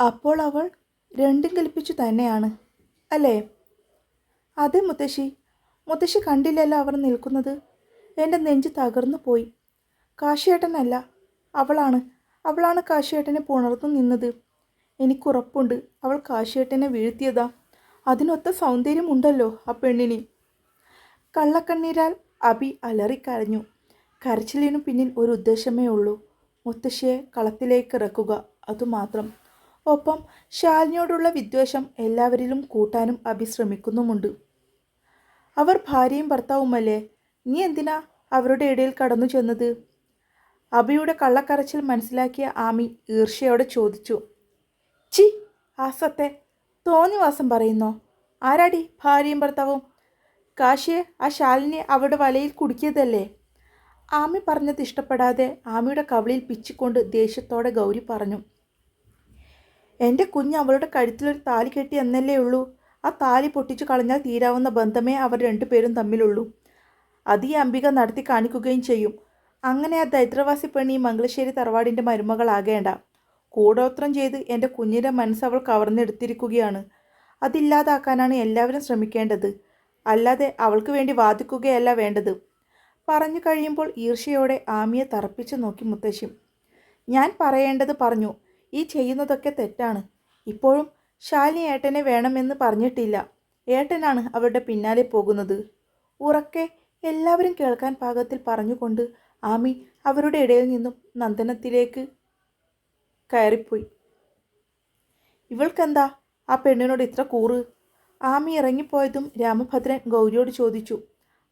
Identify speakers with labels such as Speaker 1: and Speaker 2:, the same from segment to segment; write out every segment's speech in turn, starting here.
Speaker 1: അപ്പോൾ അവൾ രണ്ടും കൽപ്പിച്ചു തന്നെയാണ് അല്ലേ? അതെ മുത്തശ്ശി. മുത്തശ്ശി കണ്ടില്ലല്ലോ അവർ നിൽക്കുന്നത്. എന്റെ നെഞ്ച് തകർന്നു പോയി. കാശിയേട്ടനല്ല അവളാണ്. അവളാണ് കാശിയേട്ടനെ പുണർന്നു നിന്നത്. എനിക്കുറപ്പുണ്ട്. അവൾ കാശിയേട്ടനെ വീഴ്ത്തിയതാ. അതിനൊത്ത സൗന്ദര്യമുണ്ടല്ലോ ആ പെണ്ണിന്. കള്ളക്കണ്ണീരാൽ അബി അലറിക്കരഞ്ഞു. കരച്ചിലിനു പിന്നിൽ ഒരു ഉദ്ദേശമേ ഉള്ളൂ. മുത്തശ്ശിയെ കളത്തിലേക്ക് ഇറക്കുക അതുമാത്രം. ഒപ്പം ശാലിനിയോടുള്ള വിദ്വേഷം എല്ലാവരിലും കൂട്ടാനും അഭിശ്രമിക്കുന്നുമുണ്ട് അവർ ഭാര്യയും ഭർത്താവുമല്ലേ? നീ എന്തിനാ അവരുടെ ഇടയിൽ കടന്നു ചെന്നത്? അബിയുടെ കള്ളക്കരച്ചിൽ മനസ്സിലാക്കിയ ആമി ഈർഷ്യയോടെ ചോദിച്ചു. ചി ആസത്തെ തോന്നിവാസം പറയുന്നോ? ആരാടി ഭാര്യയും ഭർത്താവും? കാശിയെ ആ ശാലിനെ അവരുടെ വലയിൽ കുടുക്കിയതല്ലേ? ആമി പറഞ്ഞത് ഇഷ്ടപ്പെടാതെ ആമിയുടെ കവളിയിൽ പിച്ചിക്കൊണ്ട് ദേഷ്യത്തോടെ ഗൗരി പറഞ്ഞു. എന്റെ കുഞ്ഞ് അവളുടെ കഴുത്തിലൊരു താലി കെട്ടി എന്നല്ലേ ഉള്ളൂ. ആ താലി പൊട്ടിച്ചു കളഞ്ഞാൽ തീരാവുന്ന ബന്ധമേ അവർ രണ്ടുപേരും തമ്മിലുള്ളൂ. അത് ഈ അംബിക നടത്തി കാണിക്കുകയും ചെയ്യും. അങ്ങനെ ആ ദരിദ്രവാസി പെണ്ണി മംഗളശ്ശേരി തറവാടിന്റെ മരുമകളാകേണ്ട. കൂടോത്രം ചെയ്ത് എന്റെ കുഞ്ഞിന്റെ മനസ്സ് അവൾ കവർന്നെടുത്തിരിക്കുകയാണ്. അതില്ലാതാക്കാനാണ് എല്ലാവരും ശ്രമിക്കേണ്ടത്. അല്ലാതെ അവൾക്ക് വേണ്ടി വാദിക്കുകയല്ല വേണ്ടത്. പറഞ്ഞു കഴിയുമ്പോൾ ഈർഷ്യയോടെ ആമിയെ തറപ്പിച്ചു നോക്കി മുത്തശ്ശി. ഞാൻ പറയേണ്ടത് പറഞ്ഞു. ഈ ചെയ്യുന്നതൊക്കെ തെറ്റാണ്. ഇപ്പോഴും ശാലിനി ഏട്ടനെ വേണമെന്ന് പറഞ്ഞിട്ടില്ല. ഏട്ടനാണ് അവരുടെ പിന്നാലെ പോകുന്നത്. ഉറക്കെ എല്ലാവരും കേൾക്കാൻ പാകത്തിൽ പറഞ്ഞുകൊണ്ട് ആമി അവരുടെ ഇടയിൽ നിന്നും നന്ദനത്തിലേക്ക് കയറിപ്പോയി. ഇവൾക്കെന്താ? ആ പെണ്ണിനോട് ഇത്ര കൂറ്? ആമി ഇറങ്ങിപ്പോയതും രാമഭദ്രൻ ഗൗരിയോട് ചോദിച്ചു.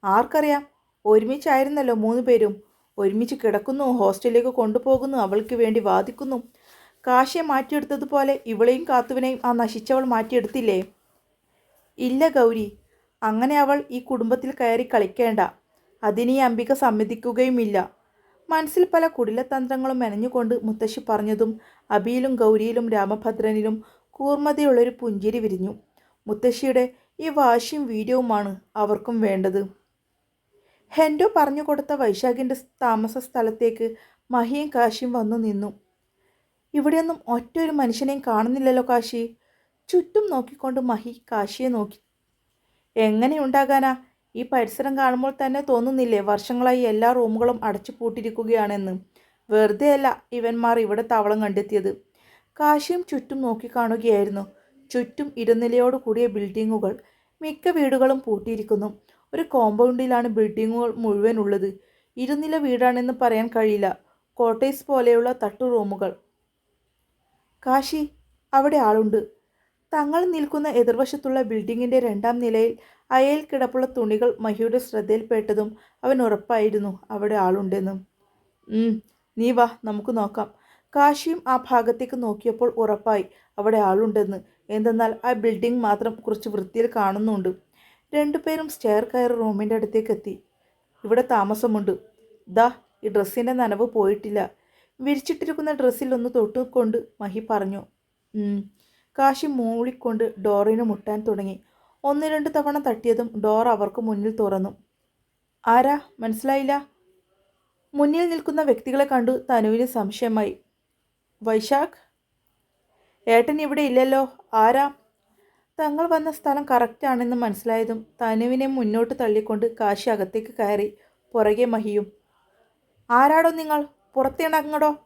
Speaker 1: ആർക്കറിയാം? ഒരുമിച്ചായിരുന്നല്ലോ മൂന്ന് പേരും. ഒരുമിച്ച് കിടക്കുന്നു ഹോസ്റ്റലിലേക്ക് കൊണ്ടുപോകുന്നു അവൾക്ക് വേണ്ടി വാദിക്കുന്നു. കാശിയെ മാറ്റിയെടുത്തതുപോലെ ഇവളെയും കാത്തുവിനെയും ആ നശിച്ചവൾ മാറ്റിയെടുത്തില്ലേ? ഇല്ല ഗൗരി അങ്ങനെ അവൾ ഈ കുടുംബത്തിൽ കയറി കളിക്കേണ്ട. അതിനീ അംബിക സമ്മതിക്കുകയുമില്ല. മനസ്സിൽ പല കുടിലതന്ത്രങ്ങളും മെനഞ്ഞുകൊണ്ട് മുത്തശ്ശി പറഞ്ഞതും അബിയിലും ഗൗരിയിലും രാമഭദ്രനിലും കൂർമ്മതയുള്ളൊരു പുഞ്ചിരി വിരിഞ്ഞു. മുത്തശ്ശിയുടെ ഈ വാശിയും വീര്യവുമാണ് അവർക്കും വേണ്ടത്. ഹെൻഡോ പറഞ്ഞു കൊടുത്ത വൈശാഖിന്റെ താമസ സ്ഥലത്തേക്ക് മഹിയും കാശിയും വന്നു നിന്നു. ഇവിടെയൊന്നും ഒറ്റൊരു മനുഷ്യനെയും കാണുന്നില്ലല്ലോ കാശി. ചുറ്റും നോക്കിക്കൊണ്ട് മഹി കാശിയെ നോക്കി. എങ്ങനെ ഉണ്ടാകാനാ? ഈ പരിസരം കാണുമ്പോൾ തന്നെ തോന്നുന്നില്ലേ വർഷങ്ങളായി എല്ലാ റൂമുകളും അടച്ചു പൂട്ടിയിരിക്കുകയാണെന്ന് വെറുതെയല്ല ഇവന്മാർ ഇവിടെ താവളം കണ്ടെത്തിയത്. കാശിയും ചുറ്റും നോക്കിക്കാണുകയായിരുന്നു ചുറ്റും ഇരുനിലയോട് കൂടിയ ബിൽഡിങ്ങുകൾ. മിക്ക വീടുകളും പൂട്ടിയിരിക്കുന്നു. ഒരു കോമ്പൗണ്ടിലാണ് ബിൽഡിങ്ങുകൾ മുഴുവൻ ഉള്ളത്. ഇരുനില വീടാണെന്ന് പറയാൻ കഴിയില്ല. കോട്ടേഴ്സ് പോലെയുള്ള തട്ടു റൂമുകൾ കാശി അവിടെ ആളുണ്ട്. തങ്ങൾ നിൽക്കുന്ന എതിർവശത്തുള്ള ബിൽഡിങ്ങിന്റെ രണ്ടാം നിലയിൽ അയൽ കിടപ്പുള്ള തുണികൾ മഹിയുടെ ശ്രദ്ധയിൽപ്പെട്ടതും അവൻ ഉറപ്പായിരുന്നു അവിടെ ആളുണ്ടെന്നും. "ഉം, നീ വാ നമുക്ക് നോക്കാം. കാശിയും ആ ഭാഗത്തേക്ക് നോക്കിയപ്പോൾ ഉറപ്പായി അവിടെ ആളുണ്ടെന്ന്. എന്തെന്നാൽ ആ ബിൽഡിംഗ് മാത്രം കുറച്ച് വൃത്തിയിൽ കാണുന്നുണ്ട്. രണ്ടുപേരും സ്റ്റെയർ കയറി റൂമിന്റെ അടുത്തേക്ക് എത്തി. ഇവിടെ താമസമുണ്ട്. ദാ ഈ ഡ്രസ്സിന്റെ നനവ് പോയിട്ടില്ല. വിരിച്ചിട്ടിരിക്കുന്ന ഡ്രസ്സിൽ ഒന്ന് തൊട്ടുകൊണ്ട് മഹി പറഞ്ഞു. കാശി മൂളിക്കൊണ്ട് ഡോറിനെ മുട്ടാൻ തുടങ്ങി. ഒന്ന് രണ്ട് തവണ തട്ടിയതും ഡോർ അവർക്ക് മുന്നിൽ തുറന്നു. ആരാ? മനസ്സിലായില്ല? മുന്നിൽ നിൽക്കുന്ന വ്യക്തികളെ കണ്ടു തനുവിന് സംശയമായി. വൈശാഖ്? ഏട്ടൻ ഇവിടെ ഇല്ലല്ലോ. ആരാ? തങ്ങൾ വന്ന സ്ഥലം കറക്റ്റാണെന്ന് മനസ്സിലായതും തനുവിനെ മുന്നോട്ട് തള്ളിക്കൊണ്ട് കാശി അകത്തേക്ക് കയറി പുറകെ മഹിയും ആരാടോ നിങ്ങൾ? പുറത്തിണങ്ങടോ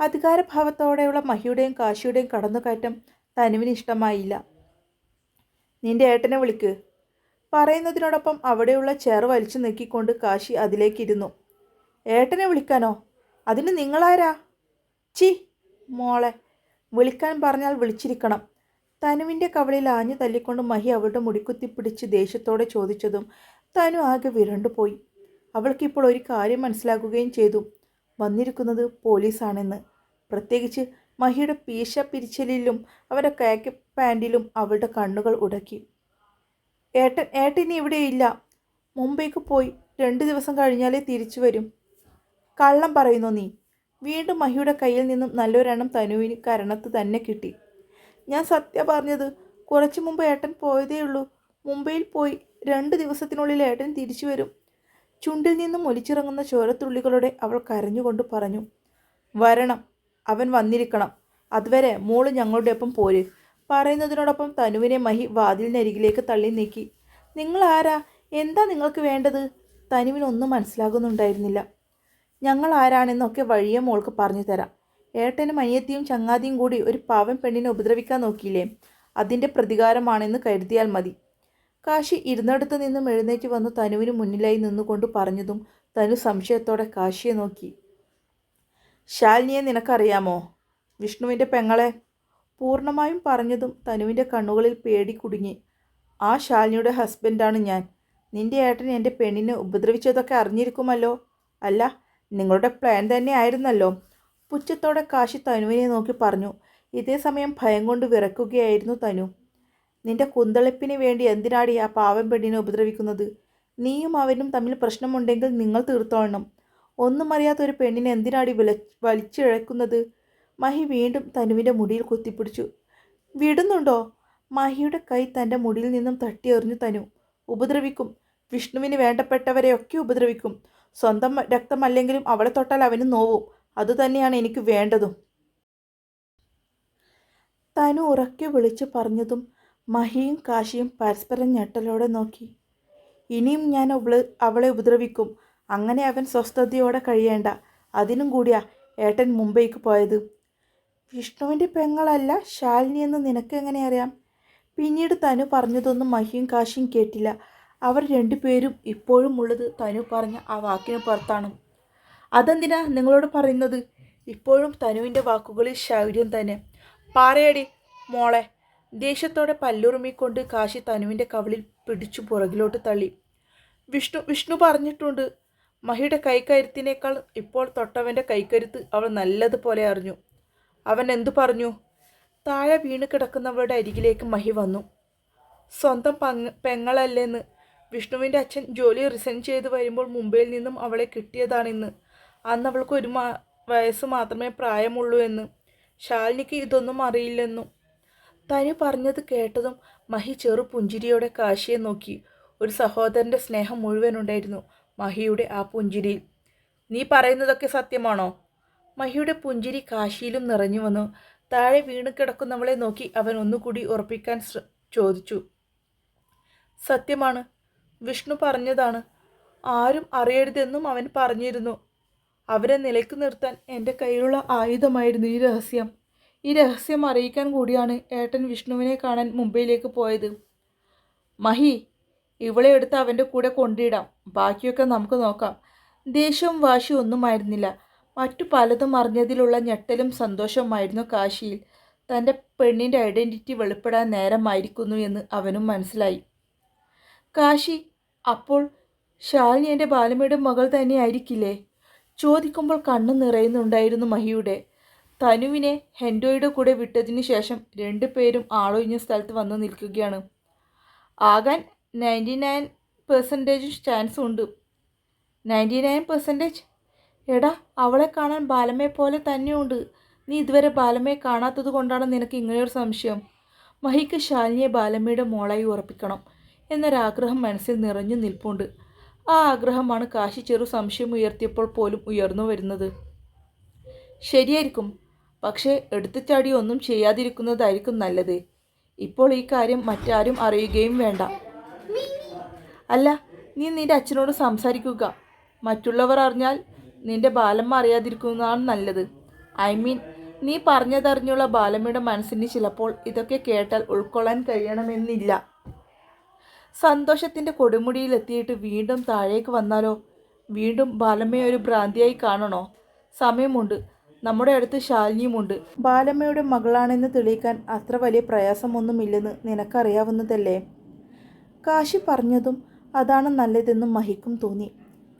Speaker 1: അധികാരഭാവത്തോടെയുള്ള മഹിയുടെയും കാശിയുടെയും കടന്നുകയറ്റം തനുവിന് ഇഷ്ടമായില്ല. നിന്റെ ഏട്ടനെ വിളിക്ക്. പറയുന്നതിനോടൊപ്പം അവിടെയുള്ള ചെയർ വലിച്ചു നീക്കിക്കൊണ്ട് കാശി അതിലേക്കിരുന്നു. ഏട്ടനെ വിളിക്കാനോ? അതിന് നിങ്ങളാരാ? ചി മോളെ വിളിക്കാൻ പറഞ്ഞാൽ വിളിച്ചിരിക്കണം. തനുവിന്റെ കവളിൽ ആഞ്ഞു തല്ലിക്കൊണ്ട് മഹി അവളുടെ മുടിക്കുത്തി പിടിച്ച് ദേഷ്യത്തോടെ ചോദിച്ചതും തനു ആകെ വിരണ്ടുപോയി. അവൾക്കിപ്പോൾ ഒരു കാര്യം മനസ്സിലാക്കുകയും ചെയ്തു. വന്നിരിക്കുന്നത് പോലീസാണെന്ന്. പ്രത്യേകിച്ച് മഹിയുടെ പീശ പിരിച്ചലിലും അവരുടെ കാക്ക് പാന്റിലും അവളുടെ കണ്ണുകൾ ഉടക്കി. ഏട്ടൻ ഏട്ടൻ ഇവിടെയില്ല മുംബൈക്ക് പോയി രണ്ട് ദിവസം കഴിഞ്ഞാലേ തിരിച്ചു വരും. കള്ളം പറയുന്നു നീ? വീണ്ടും മഹിയുടെ കയ്യിൽ നിന്നും നല്ലൊരെണ്ണം തനുവിന് കരണത്ത് തന്നെ കിട്ടി. ഞാൻ സത്യ പറഞ്ഞത് കുറച്ച് മുമ്പ് ഏട്ടൻ പോയതേ ഉള്ളൂ മുംബൈയിൽ പോയി രണ്ട് ദിവസത്തിനുള്ളിൽ ഏട്ടൻ തിരിച്ചു വരും. ചുണ്ടിൽ നിന്നും ഒലിച്ചിറങ്ങുന്ന ചോരത്തുള്ളികളോടെ അവൾ കരഞ്ഞുകൊണ്ട് പറഞ്ഞു വരണം അവൻ വന്നിരിക്കണം. അതുവരെ മോൾ ഞങ്ങളുടെ ഒപ്പം പോര്. പറയുന്നതിനോടൊപ്പം തനുവിനെ മഹി വാതിലിനരികിലേക്ക് തള്ളി നീക്കി. നിങ്ങൾ ആരാ? എന്താ നിങ്ങൾക്ക് വേണ്ടത്? തനുവിനൊന്നും മനസ്സിലാകുന്നുണ്ടായിരുന്നില്ല. ഞങ്ങൾ ആരാണെന്നൊക്കെ വഴിയെ മോൾക്ക് പറഞ്ഞു തരാം. ഏട്ടനും അനിയത്തിയും ചങ്ങാതിയും കൂടി ഒരു പാവം പെണ്ണിനെ ഉപദ്രവിക്കാൻ നോക്കിയില്ലേ? അതിന്റെ പ്രതികാരമാണെന്ന് കരുതിയാൽ മതി. കാശി ഇരുന്നിടത്ത് നിന്നും എഴുന്നേറ്റ് വന്ന് തനുവിന് മുന്നിലായി നിന്നുകൊണ്ട് പറഞ്ഞതും തനു സംശയത്തോടെ കാശിയെ നോക്കി. ശാലിനിയെ നിനക്കറിയാമോ? വിഷ്ണുവിന്റെ പെങ്ങളെ. പൂർണമായും പറഞ്ഞതും തനുവിന്റെ കണ്ണുകളിൽ പേടി കുടുങ്ങി. ആ ശാലിനിയുടെ ഹസ്ബൻഡാണ് ഞാൻ. നിന്റെ ഏട്ടൻ എന്റെ പെണ്ണിനെ ഉപദ്രവിച്ചതൊക്കെ അറിഞ്ഞിരിക്കുമല്ലോ. അല്ല നിങ്ങളുടെ പ്ലാൻ തന്നെ ആയിരുന്നല്ലോ. പുച്ഛത്തോടെ കാശി തനുവിനെ നോക്കി പറഞ്ഞു. ഇതേ സമയം ഭയം കൊണ്ട് വിറക്കുകയായിരുന്നു തനു. നിന്റെ കുന്തളിപ്പിന് വേണ്ടി എന്തിനാടി ആ പാവം പെണ്ണിനെ ഉപദ്രവിക്കുന്നത്? നീയും അവനും തമ്മിൽ പ്രശ്നമുണ്ടെങ്കിൽ നിങ്ങൾ തീർത്തോളണം. ഒന്നും അറിയാത്ത ഒരു പെണ്ണിനെ എന്തിനാടി വില വലിച്ചിഴക്കുന്നത്? മഹി വീണ്ടും തനുവിന്റെ മുടിയിൽ കുത്തിപ്പിടിച്ചു. വിടുന്നുണ്ടോ? മഹിയുടെ കൈ തന്റെ മുടിയിൽ നിന്നും തട്ടിയെറിഞ്ഞു തനു. ഉപദ്രവിക്കും. വിഷ്ണുവിന് വേണ്ടപ്പെട്ടവരെയൊക്കെ ഉപദ്രവിക്കും. സ്വന്തം രക്തമല്ലെങ്കിലും അവളെ തൊട്ടാൽ അവന് നോവും. അതുതന്നെയാണ് എനിക്ക് വേണ്ടതും. തനു ഉറക്കെ വിളിച്ചു പറഞ്ഞതും മഹിയും കാശിയും പരസ്പരം ഞെട്ടലോടെ നോക്കി. ഇനിയും ഞാൻ അവൾ അവളെ ഉപദ്രവിക്കും. അങ്ങനെ അവൻ സ്വസ്ഥതയോടെ കഴിയേണ്ട. അതിനും കൂടിയാ ഏട്ടൻ മുംബൈക്ക് പോയത്. വിഷ്ണുവിന്റെ പെങ്ങളല്ല ശാലിനി എന്ന് നിനക്ക് എങ്ങനെ അറിയാം? പിന്നീട് തനു പറഞ്ഞതൊന്നും മഹിയും കാശിയും കേട്ടില്ല. അവർ രണ്ടുപേരും ഇപ്പോഴും ഉള്ളത് തനു പറഞ്ഞ ആ വാക്കിന് പുറത്താണ്. അതെന്തിനാ നിങ്ങളോട് പറയുന്നത്? ഇപ്പോഴും തനുവിന്റെ വാക്കുകളിൽ ശൗര്യം തന്നെ. പാറയടി മോളെ. ദേഷ്യത്തോടെ പല്ലുറുമിക്കൊണ്ട് കാശി തനുവിന്റെ കവളിൽ പിടിച്ചു പുറകിലോട്ട് തള്ളി. വിഷ്ണു വിഷ്ണു പറഞ്ഞിട്ടുണ്ട്. മഹിയുടെ കൈക്കരുത്തിനേക്കാൾ ഇപ്പോൾ തൊട്ടവന്റെ കൈക്കരുത്ത് അവൾ നല്ലതുപോലെ അറിഞ്ഞു. അവൻ എന്തു പറഞ്ഞു? താഴെ വീണ് കിടക്കുന്നവരുടെ അരികിലേക്ക് മഹി വന്നു. സ്വന്തം പങ് പെങ്ങളല്ലെന്ന്. വിഷ്ണുവിന്റെ അച്ഛൻ ജോലി റിസൈൻ ചെയ്ത് വരുമ്പോൾ മുംബൈയിൽ നിന്നും അവളെ കിട്ടിയതാണിന്ന്. അന്ന് അവൾക്ക് ഒരു മാ വയസ്സ് മാത്രമേ പ്രായമുള്ളൂ എന്ന്. ശാലിനിക്ക് ഇതൊന്നും അറിയില്ലെന്നും. തനു പറഞ്ഞത് കേട്ടതും മഹി ചെറു പുഞ്ചിരിയോടെ കാശിയെ നോക്കി. ഒരു സഹോദരന്റെ സ്നേഹം മുഴുവൻ ഉണ്ടായിരുന്നു മഹിയുടെ ആ പുഞ്ചിരിയിൽ. നീ പറയുന്നതൊക്കെ സത്യമാണോ? മഹിയുടെ പുഞ്ചിരി കാശിയിലും നിറഞ്ഞു വന്നു. താഴെ വീണ് കിടക്കുന്നവളെ നോക്കി അവൻ ഒന്നുകൂടി ഉറപ്പിക്കാൻ ചോദിച്ചു. സത്യമാണ്. വിഷ്ണു പറഞ്ഞതാണ്. ആരും അറിയരുതെന്നും അവൻ പറഞ്ഞിരുന്നു. അവരെ നിലയ്ക്ക് നിർത്താൻ എന്റെ കയ്യിലുള്ള ആയുധമായിരുന്നു ഈ രഹസ്യം. ഈ രഹസ്യം അറിയിക്കാൻ കൂടിയാണ് ഏട്ടൻ വിഷ്ണുവിനെ കാണാൻ മുംബൈയിലേക്ക് പോയത്. മഹി ഇവളെ എടുത്ത് അവന്റെ കൂടെ കൊണ്ടിടാം. ബാക്കിയൊക്കെ നമുക്ക് നോക്കാം. ദേഷ്യവും വാശിയും ഒന്നുമായിരുന്നില്ല. മറ്റു പലതും അറിഞ്ഞതിലുള്ള ഞെട്ടലും സന്തോഷവുമായിരുന്നു കാശിയിൽ. തന്റെ പെണ്ണിന്റെ ഐഡന്റിറ്റി വെളിപ്പെടാൻ നേരമായിരിക്കുന്നു എന്ന് അവനും മനസ്സിലായി. കാശി അപ്പോൾ ശാലിനി എന്റെ ബാലമ്മയുടെ മകൾ തന്നെയായിരിക്കില്ലേ? ചോദിക്കുമ്പോൾ കണ്ണു നിറയുന്നുണ്ടായിരുന്നു മഹിയുടെ. തനുവിനെ ഹെൻഡോയുടെ കൂടെ വിട്ടതിന് ശേഷം രണ്ടുപേരും ആളൊഴിഞ്ഞ സ്ഥലത്ത് വന്ന് നിൽക്കുകയാണ്. ആകാൻ നയന്റി നയൻ പെർസെന്റേജ് ചാൻസ് ഉണ്ട്. Ninety nine percentage? എടാ അവളെ കാണാൻ ബാലമ്മയെ പോലെ തന്നെയുണ്ട് നീ ഇതുവരെ ബാലമ്മയെ കാണാത്തത് കൊണ്ടാണ് നിനക്ക് ഇങ്ങനെയൊരു സംശയം. മഹിക്ക് ശാലിനിയെ ബാലമ്മയുടെ മോളായി ഉറപ്പിക്കണം എന്നൊരാഗ്രഹം മനസ്സിൽ നിറഞ്ഞു നിൽപ്പുണ്ട്. ആ ആഗ്രഹമാണ് കാശി ചെറു സംശയം ഉയർത്തിയപ്പോൾ പോലും ഉയർന്നു വരുന്നത്. ശരിയായിരിക്കും. പക്ഷേ എടുത്തുചാടി ഒന്നും ചെയ്യാതിരിക്കുന്നതായിരിക്കും നല്ലത്. ഇപ്പോൾ ഈ കാര്യം മറ്റാരും അറിയുകയും വേണ്ട. അല്ല നീ നിന്റെ അച്ഛനോട് സംസാരിക്കുക. മറ്റുള്ളവർ അറിഞ്ഞാൽ നിന്റെ ബാലമ്മ അറിയാതിരിക്കുന്നതാണ് നല്ലത്. ഐ മീൻ നീ പറഞ്ഞതറിഞ്ഞുള്ള ബാലമ്മയുടെ മനസ്സിന് ചിലപ്പോൾ ഇതൊക്കെ കേട്ടാൽ ഉൾക്കൊള്ളാൻ കഴിയണമെന്നില്ല. സന്തോഷത്തിന്റെ കൊടുമുടിയിലെത്തിയിട്ട് വീണ്ടും താഴേക്ക് വന്നാലോ? വീണ്ടും ബാലമ്മയെ ഒരു ഭ്രാന്തിയായി കാണണോ? സമയമുണ്ട്. നമ്മുടെ അടുത്ത് ശാലിനിയുമുണ്ട്. ബാലമ്മയുടെ മകളാണെന്ന് തെളിയിക്കാൻ അത്ര വലിയ പ്രയാസമൊന്നുമില്ലെന്ന് നിനക്കറിയാവുന്നതല്ലേ? കാശി പറഞ്ഞതും അതാണ് നല്ലതെന്നും മഹിക്കും തോന്നി.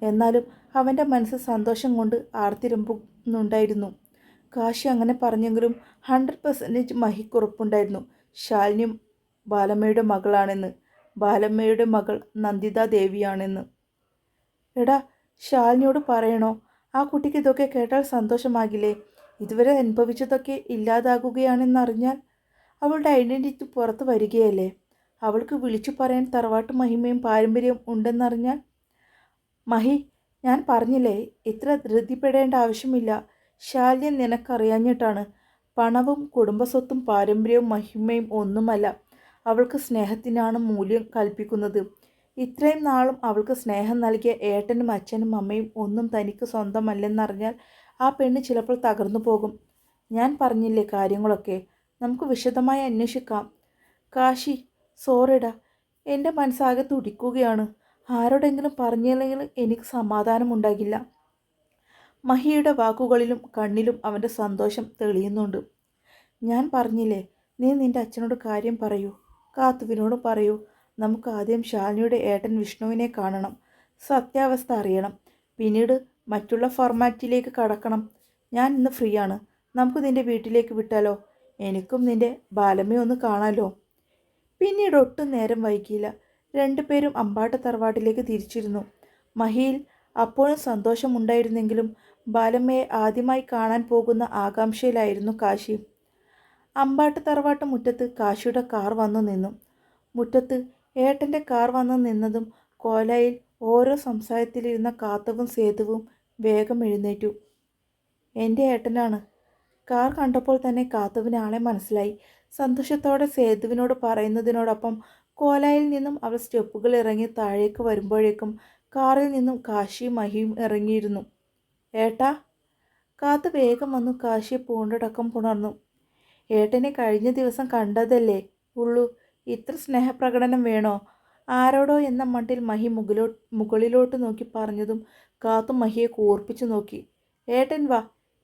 Speaker 1: എന്നാലും അവന്റെ മനസ്സ് സന്തോഷം കൊണ്ട് ആർത്തിരമ്പുന്നുണ്ടായിരുന്നു. കാശി അങ്ങനെ പറഞ്ഞെങ്കിലും ഹൺഡ്രഡ് പെർസെന്റേജ് മഹിക്ക് ഉറപ്പുണ്ടായിരുന്നു. ശാലിനി ബാലമ്മയുടെ മകളാണെന്ന്. ബാലമ്മയുടെ മകൾ നന്ദിത ദേവിയാണെന്ന് എടാ ശാലിനിയോട് പറയണോ? ആ കുട്ടിക്ക് ഇതൊക്കെ കേട്ടാൽ സന്തോഷമാകില്ലേ? ഇതുവരെ അനുഭവിച്ചതൊക്കെ ഇല്ലാതാകുകയാണെന്നറിഞ്ഞാൽ അവളുടെ ഐഡന്റിറ്റി പുറത്ത് വരികയല്ലേ? അവൾക്ക് വിളിച്ചു പറയാൻ തറവാട്ട് മഹിമയും പാരമ്പര്യവും ഉണ്ടെന്നറിഞ്ഞാൽ മഹി ഞാൻ പറഞ്ഞില്ലേ ഇത്ര ധൃതിപ്പെടേണ്ട ആവശ്യമില്ല. ശാല്യം നിനക്കറിയാഞ്ഞിട്ടാണ്. പണവും കുടുംബസ്വത്തും പാരമ്പര്യവും മഹിമയും ഒന്നുമല്ല. അവൾക്ക് സ്നേഹത്തിനാണ് മൂല്യം കൽപ്പിക്കുന്നത്. ഇത്രയും നാളും അവൾക്ക് സ്നേഹം നൽകിയ ഏട്ടനും അച്ഛനും അമ്മയും ഒന്നും തനിക്ക് സ്വന്തമല്ലെന്നറിഞ്ഞാൽ ആ പെണ്ണ് ചിലപ്പോൾ തകർന്നു പോകും. ഞാൻ പറഞ്ഞില്ലേ കാര്യങ്ങളൊക്കെ? നമുക്ക് വിശദമായി അന്വേഷിക്കാം. കാശി സോറിടാ എന്റെ മനസ്സാകെ തുടിക്കുകയാണ്. ആരോടെങ്കിലും പറഞ്ഞില്ലെങ്കിൽ എനിക്ക് സമാധാനമുണ്ടാകില്ല. മഹിയുടെ വാക്കുകളിലും കണ്ണിലും അവന്റെ സന്തോഷം തെളിയുന്നുണ്ട്. ഞാൻ പറഞ്ഞില്ലേ നീ നിന്റെ അച്ഛനോട് കാര്യം പറയൂ. കാത്തുവിനോട് പറയൂ. നമുക്ക് ആദ്യം ശാലിനിയുടെ ഏട്ടൻ വിഷ്ണുവിനെ കാണണം. സത്യാവസ്ഥ അറിയണം. പിന്നീട് മറ്റുള്ള ഫോർമാറ്റിലേക്ക് കടക്കണം. ഞാൻ ഇന്ന് ഫ്രീ ആണ് നമുക്ക് നിന്റെ വീട്ടിലേക്ക് വിട്ടാലോ? എനിക്കും നിന്റെ ബാലമ്മയെ ഒന്ന് കാണാലോ? പിന്നീട് ഒട്ടും നേരം വൈകിയില്ല. രണ്ടുപേരും അമ്പാട്ട തറവാട്ടിലേക്ക് തിരിച്ചിരുന്നു. മഹിയിൽ അപ്പോഴും സന്തോഷമുണ്ടായിരുന്നെങ്കിലും ബാലമ്മയെ ആദ്യമായി കാണാൻ പോകുന്ന ആകാംക്ഷയിലായിരുന്നു കാശി. അമ്പാട്ട് തറവാട്ട് മുറ്റത്ത് കാശിയുടെ കാർ വന്നു നിന്നു. മുറ്റത്ത് ഏട്ടന്റെ കാർ വന്ന് നിന്നതും കോലയിൽ ഓരോ സംസാരത്തിലിരുന്ന കാത്തവും സേതുവും വേഗം എഴുന്നേറ്റു. എന്റെ ഏട്ടനാണ്. കാർ കണ്ടപ്പോൾ തന്നെ കാത്തുവിന് ആളെ മനസ്സിലായി. സന്തോഷത്തോടെ സേതുവിനോട് പറയുന്നതിനോടൊപ്പം കോലായിൽ നിന്നും അവൾ സ്റ്റെപ്പുകൾ ഇറങ്ങി താഴേക്ക് വരുമ്പോഴേക്കും കാറിൽ നിന്നും കാശിയും മഹിയും ഇറങ്ങിയിരുന്നു. ഏട്ടാ. കാത്ത് വേഗം വന്നു കാശിയെ പൂണ്ടടക്കം പുണർന്നു. ഏട്ടനെ കഴിഞ്ഞ ദിവസം കണ്ടതല്ലേ ഉള്ളൂ. ഇത്ര സ്നേഹപ്രകടനം വേണോ? ആരോടോ എന്ന മട്ടിൽ മഹി മുകളിലോ മുകളിലോട്ട് നോക്കി പറഞ്ഞതും കാത്തു മഹിയെ കൂർപ്പിച്ചു നോക്കി. ഏട്ടൻ വാ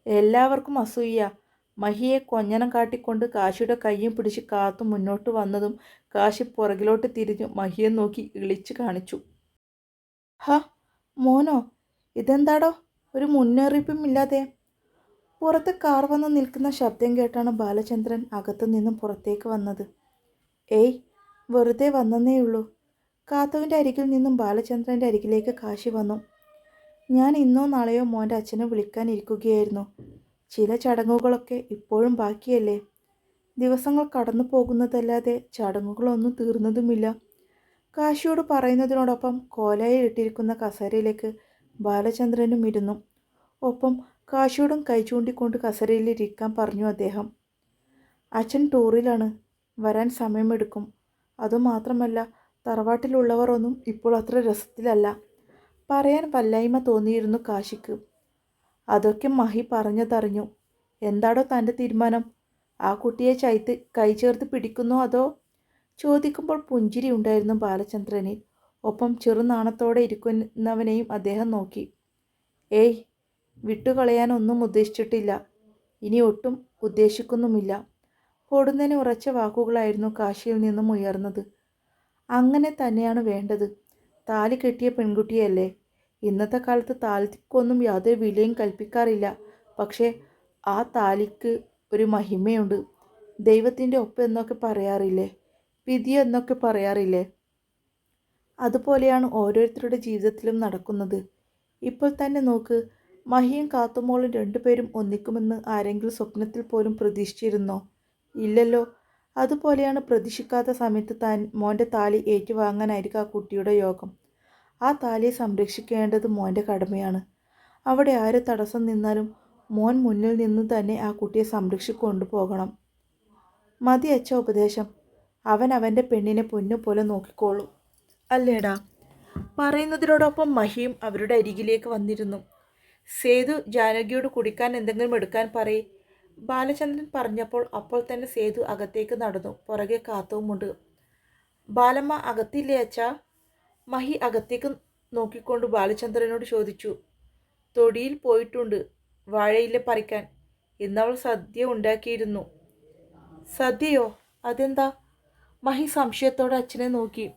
Speaker 1: എല്ലാവർക്കും അസൂയ മഹിയെ കൊഞ്ഞനം കാട്ടിക്കൊണ്ട് കാശിയുടെ കയ്യും പിടിച്ച് കാത്തു മുന്നോട്ട് വന്നതും കാശി പുറകിലോട്ട് തിരിഞ്ഞു മഹിയെ നോക്കി ഇളിച്ചു കാണിച്ചു. ഹ മോനോ ഇതെന്താടോ? ഒരു മുന്നറിയിപ്പും ഇല്ലാതെ. പുറത്ത് കാർ വന്ന് നിൽക്കുന്ന ശബ്ദം കേട്ടാണ് ബാലചന്ദ്രൻ അകത്തു നിന്നും പുറത്തേക്ക് വന്നത്. ഏയ് വെറുതെ വന്നേയുള്ളൂ കാത്തുവിന്റെ അരികിൽ നിന്നും ബാലചന്ദ്രന്റെ അരികിലേക്ക് കാശി വന്നു. ഞാൻ ഇന്നോ നാളെയോ മോന്റെ അച്ഛനെ വിളിക്കാനിരിക്കുകയായിരുന്നു. ചില ചടങ്ങുകളൊക്കെ ഇപ്പോഴും ബാക്കിയല്ലേ? ദിവസങ്ങൾ കടന്നു പോകുന്നതല്ലാതെ ചടങ്ങുകളൊന്നും തീർന്നതുമില്ല. കാശിയോട് പറയുന്നതിനോടൊപ്പം കോലയിൽ ഇട്ടിരിക്കുന്ന കസേരയിലേക്ക് ബാലചന്ദ്രനും ഇരുന്നു. ഒപ്പം കാശിയോടും കൈ ചൂണ്ടിക്കൊണ്ട് കസേരയിലിരിക്കാൻ പറഞ്ഞു അദ്ദേഹം. അച്ഛൻ ടൂറിലാണ്. വരാൻ സമയമെടുക്കും. അതുമാത്രമല്ല തറവാട്ടിലുള്ളവർ ഒന്നും ഇപ്പോൾ അത്ര രസത്തിലല്ല. പറയാൻ വല്ലായ്മ തോന്നിയിരുന്നു കാശിക്ക്. അതൊക്കെ മഹി പറഞ്ഞതറിഞ്ഞു. എന്താടോ തന്റെ തീരുമാനം? ആ കുട്ടിയെ ചൈത്ത് കൈ ചേർത്ത് പിടിക്കുന്നോ അതോ? ചോദിക്കുമ്പോൾ പുഞ്ചിരി ഉണ്ടായിരുന്നു ബാലചന്ദ്രനിൽ ഒപ്പം ചെറുനാണത്തോടെ ഇരിക്കുന്നവനെയും അദ്ദേഹം നോക്കി. ഏയ് വിട്ടുകളയാനൊന്നും ഉദ്ദേശിച്ചിട്ടില്ല. ഇനി ഒട്ടും ഉദ്ദേശിക്കുന്നുമില്ല. പൊടുന്നതിന് ഉറച്ച വാക്കുകളായിരുന്നു കാശിയിൽ നിന്നും ഉയർന്നത്. അങ്ങനെ തന്നെയാണ് വേണ്ടത്. താലി കെട്ടിയ പെൺകുട്ടിയല്ലേ? ഇന്നത്തെ കാലത്ത് താലിക്കൊന്നും യാതൊരു വിലയും കൽപ്പിക്കാറില്ല. പക്ഷേ ആ താലിക്ക് ഒരു മഹിമയുണ്ട്. ദൈവത്തിന്റെ ഒപ്പം എന്നൊക്കെ പറയാറില്ലേ? വിധി എന്നൊക്കെ പറയാറില്ലേ? അതുപോലെയാണ് ഓരോരുത്തരുടെ ജീവിതത്തിലും നടക്കുന്നത്. ഇപ്പോൾ തന്നെ നോക്ക് മഹിയും കാത്തുമോളും രണ്ടുപേരും ഒന്നിക്കുമെന്ന് ആരെങ്കിലും സ്വപ്നത്തിൽ പോലും പ്രതീക്ഷിച്ചിരുന്നോ? ഇല്ലല്ലോ. അതുപോലെയാണ് പ്രതീക്ഷിക്കാത്ത സമയത്ത് താൻ മോന്റെ താലി ഏറ്റുവാങ്ങാനായിരിക്കും ആ കുട്ടിയുടെ യോഗം. ആ താലിയെ സംരക്ഷിക്കേണ്ടത് മോന്റെ കടമയാണ്. അവിടെ ആര് തടസ്സം നിന്നാലും മോൻ മുന്നിൽ നിന്ന് തന്നെ ആ കുട്ടിയെ സംരക്ഷിച്ചു പോകണം മതി അച്ഛ ഉപദേശം. അവൻ അവന്റെ പെണ്ണിനെ പൊന്നു പോലെ നോക്കിക്കോളൂ. അല്ലേടാ? പറയുന്നതിനോടൊപ്പം മഹിയും അവരുടെ അരികിലേക്ക് വന്നിരുന്നു. സേതു ജാനകിയോട് കുടിക്കാൻ എന്തെങ്കിലും എടുക്കാൻ പറയേ. ബാലചന്ദ്രൻ പറഞ്ഞപ്പോൾ അപ്പോൾ തന്നെ സേതു അകത്തേക്ക് നടന്നു. പുറകെ കാത്തവുമുണ്ട് ബാലമ്മ അകത്തില്ലേ അച്ഛാ? മഹി അകത്തേക്ക് നോക്കിക്കൊണ്ട് ബാലചന്ദ്രനോട് ചോദിച്ചു. തൊടിയിൽ പോയിട്ടുണ്ട്. വാഴയില പറിക്കാൻ. ഇന്നവൾ സദ്യ ഉണ്ടാക്കിയിരുന്നു. സദ്യയോ? അതെന്താ? മഹി സംശയത്തോടെ അച്ഛനെ നോക്കി.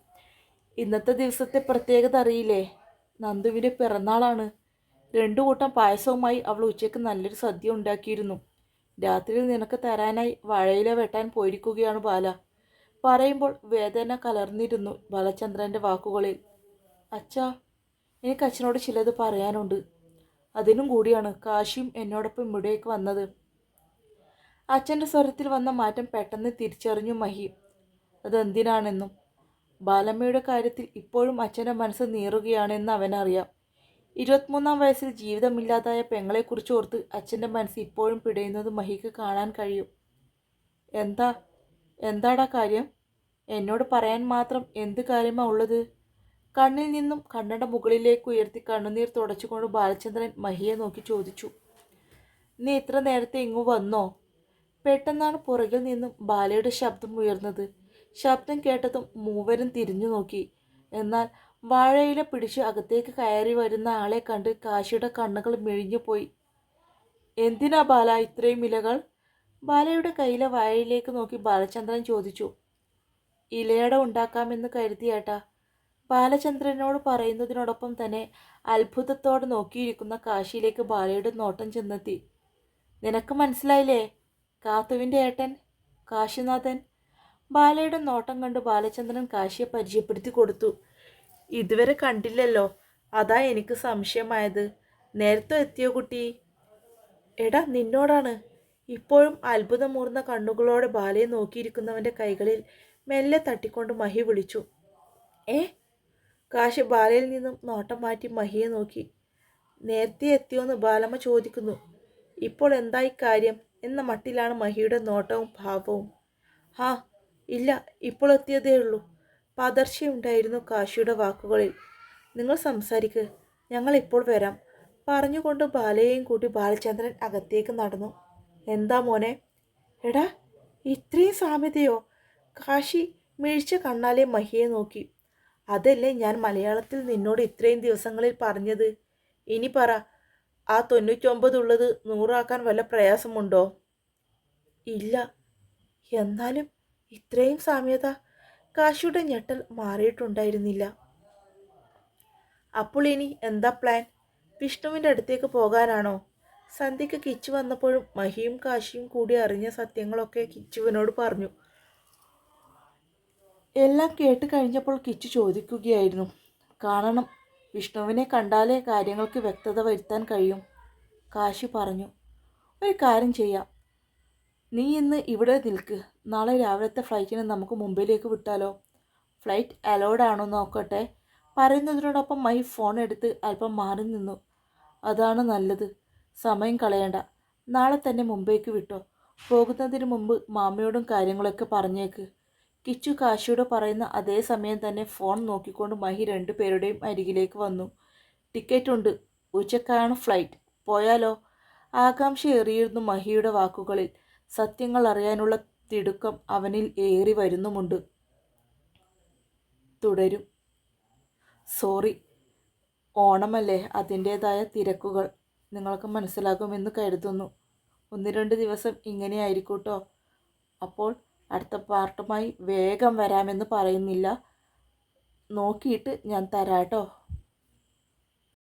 Speaker 1: ഇന്നത്തെ ദിവസത്തെ പ്രത്യേകത അറിയില്ലേ? നന്ദുവിന്റെ പിറന്നാളാണ്. രണ്ടു കൂട്ടം പായസവുമായി അവൾ ഉച്ചയ്ക്ക് നല്ലൊരു സദ്യ ഉണ്ടാക്കിയിരുന്നു. രാത്രിയിൽ നിനക്ക് തരാനായി വാഴയില വെട്ടാൻ പോയിരിക്കുകയാണ് ബാല. പറയുമ്പോൾ വേദന കലർന്നിരുന്നു ബാലചന്ദ്രന്റെ വാക്കുകളിൽ. അച്ഛാ എനിക്ക് അച്ഛനോട് ചിലത് പറയാനുണ്ട്. അതിനും കൂടിയാണ് കാശിയും എന്നോടൊപ്പം ഇവിടേക്ക് വന്നത്. അച്ഛന്റെ സ്വരത്തിൽ വന്ന മാറ്റം പെട്ടെന്ന് തിരിച്ചറിഞ്ഞു മഹി. അതെന്തിനാണെന്നും? ബാലമ്മയുടെ കാര്യത്തിൽ ഇപ്പോഴും അച്ഛന്റെ മനസ്സ് നീറുകയാണെന്ന് അവനറിയാം. ഇരുപത്തിമൂന്നാം വയസ്സിൽ ജീവിതമില്ലാതായ പെങ്ങളെക്കുറിച്ച് ഓർത്ത് അച്ഛന്റെ മനസ്സ് ഇപ്പോഴും പിടയുന്നത് മഹിക്ക് കാണാൻ കഴിയും. എന്താ? എന്താടാ കാര്യം? എന്നോട് പറയാൻ മാത്രം എന്ത് കാര്യമാ ഉള്ളത്? കണ്ണിൽ നിന്നും കണ്ണട മുകളിലേക്ക് ഉയർത്തി കണ്ണുനീർ തുടച്ചുകൊണ്ട് ബാലചന്ദ്രൻ മഹിയെ നോക്കി ചോദിച്ചു. നീ ഇത്ര നേരത്തെ ഇങ്ങു വന്നോ? പെട്ടെന്നാണ് പുറകിൽ നിന്നും ബാലയുടെ ശബ്ദം ഉയർന്നത്. ശബ്ദം കേട്ടതും മൂവരും തിരിഞ്ഞു നോക്കി. എന്നാൽ വാഴയില പിടിച്ച് അകത്തേക്ക് കയറി വരുന്ന ആളെ കണ്ട് കാശിയുടെ കണ്ണുകൾ മെഴിഞ്ഞുപോയി എന്തിനാ ബാല ഇത്രയും ഇലകൾ? ബാലയുടെ കയ്യിലെ വാഴയിലേക്ക് നോക്കി ബാലചന്ദ്രൻ ചോദിച്ചു. ഇലയട ഉണ്ടാക്കാമെന്ന് കരുതിയേട്ടാ ബാലചന്ദ്രനോട് പറയുന്നതിനോടൊപ്പം തന്നെ അത്ഭുതത്തോടെ നോക്കിയിരിക്കുന്ന കാശിയിലേക്ക് ബാലയുടെ നോട്ടം ചെന്നെത്തി. നിനക്ക് മനസ്സിലായില്ലേ? കാത്തുവിന്റെ ഏട്ടൻ കാശിനാഥൻ. ബാലയുടെ നോട്ടം കണ്ട് ബാലചന്ദ്രൻ കാശിയെ പരിചയപ്പെടുത്തി കൊടുത്തു. ഇതുവരെ കണ്ടില്ലല്ലോ. അതാ എനിക്ക് സംശയമായത്. നേരത്തെ എത്തിയോ കുട്ടി? എടാ നിന്നോടാണ്. ഇപ്പോഴും അത്ഭുതമൂർന്ന കണ്ണുകളോടെ ബാലയെ നോക്കിയിരിക്കുന്നവന്റെ കൈകളിൽ മെല്ലെ തട്ടിക്കൊണ്ട് മഹി വിളിച്ചു. ഏ? കാശ് ബാലയിൽ നിന്നും നോട്ടം മാറ്റി മഹിയെ നോക്കി. നേരത്തെ എത്തിയോന്ന് ബാലമ്മ ചോദിക്കുന്നു. ഇപ്പോൾ എന്തായി കാര്യം? എന്ന മട്ടിലാണ് മഹിയുടെ നോട്ടവും ഭാവവും. ഹാ ഇല്ല ഇപ്പോൾ എത്തിയതേ ഉള്ളൂ. പതർച്ചയുണ്ടായിരുന്നു കാശിയുടെ വാക്കുകളിൽ. നിങ്ങൾ സംസാരിക്ക്. ഞങ്ങൾ ഇപ്പോൾ വരാം. പറഞ്ഞുകൊണ്ട് ബാലയെയും കൂട്ടി ബാലചന്ദ്രൻ അകത്തേക്ക് നടന്നു. എന്താ മോനെ? എടാ ഇത്രയും സാമ്യതയോ? കാശി മിഴിച്ച കണ്ണാലെ മഹിയെ നോക്കി. അതല്ലേ ഞാൻ മലയാളത്തിൽ നിന്നോട് ഇത്രയും ദിവസങ്ങളിൽ പറഞ്ഞത്? ഇനി പറ ആ തൊണ്ണൂറ്റൊമ്പതുള്ളത് നൂറാക്കാൻ വല്ല പ്രയാസമുണ്ടോ? ഇല്ല. എന്നാലും ഇത്രയും സാമ്യത കാശിയുടെ ഞെട്ടൽ മാറിയിട്ടുണ്ടായിരുന്നില്ല. അപ്പോൾ ഇനി എന്താ പ്ലാൻ വിഷ്ണുവിന്റെ അടുത്തേക്ക് പോകാനാണോ? സന്ധ്യയ്ക്ക് കിച്ചു വന്നപ്പോഴും മഹിയും കാശിയും കൂടി അറിഞ്ഞ സത്യങ്ങളൊക്കെ കിച്ചുവിനോട് പറഞ്ഞു. എല്ലാം കേട്ട് കഴിഞ്ഞപ്പോൾ കിച്ചു ചോദിക്കുകയായിരുന്നു കാണണം വിഷ്ണുവിനെ കണ്ടാലേ കാര്യങ്ങൾക്ക് വ്യക്തത വരുത്താൻ കഴിയും. കാശി പറഞ്ഞു ഒരു കാര്യം ചെയ്യാം. നീ ഇന്ന് ഇവിടെ നിൽക്ക്. നാളെ രാവിലത്തെ ഫ്ലൈറ്റിന് നമുക്ക് മുംബൈയിലേക്ക് വിട്ടാലോ? ഫ്ലൈറ്റ് അലോഡ് ആണോ നോക്കട്ടെ. പറയുന്നതിനോടൊപ്പം മൈ ഫോൺ എടുത്ത് അല്പം മാറി നിന്നു. അതാണ് നല്ലത്. സമയം കളയണ്ട. നാളെ തന്നെ മുംബൈക്ക് വിട്ടോ. പോകുന്നതിന് മുമ്പ് മാമയോടും കാര്യങ്ങളൊക്കെ പറഞ്ഞേക്ക്. കിച്ചു കാശിയോട് പറയുന്ന അതേ സമയം തന്നെ ഫോൺ നോക്കിക്കൊണ്ട് മഹി രണ്ടുപേരുടെയും അരികിലേക്ക് വന്നു. ടിക്കറ്റ് ഉണ്ട്. ഉച്ചക്കാണ് ഫ്ലൈറ്റ്. പോയാലോ? ആകാംക്ഷയേറിയിരുന്നു മഹിയുടെ വാക്കുകളിൽ. സത്യങ്ങൾ അറിയാനുള്ള തിടുക്കം അവനിൽ ഏറി വരുന്നുമുണ്ട്. തുടരും. സോറി ഓണമല്ലേ? അതിന്റേതായ തിരക്കുകൾ. നിങ്ങൾക്ക് മനസ്സിലാകുമെന്ന് കരുതുന്നു. ഒന്ന് രണ്ട് ദിവസം ഇങ്ങനെ ആയിരിക്കൂട്ടോ? അപ്പോൾ അടുത്ത പാർട്ടുമായി വേഗം വരാമെന്ന് പറയുന്നില്ല. നോക്കിയിട്ട് ഞാൻ തരാം കേട്ടോ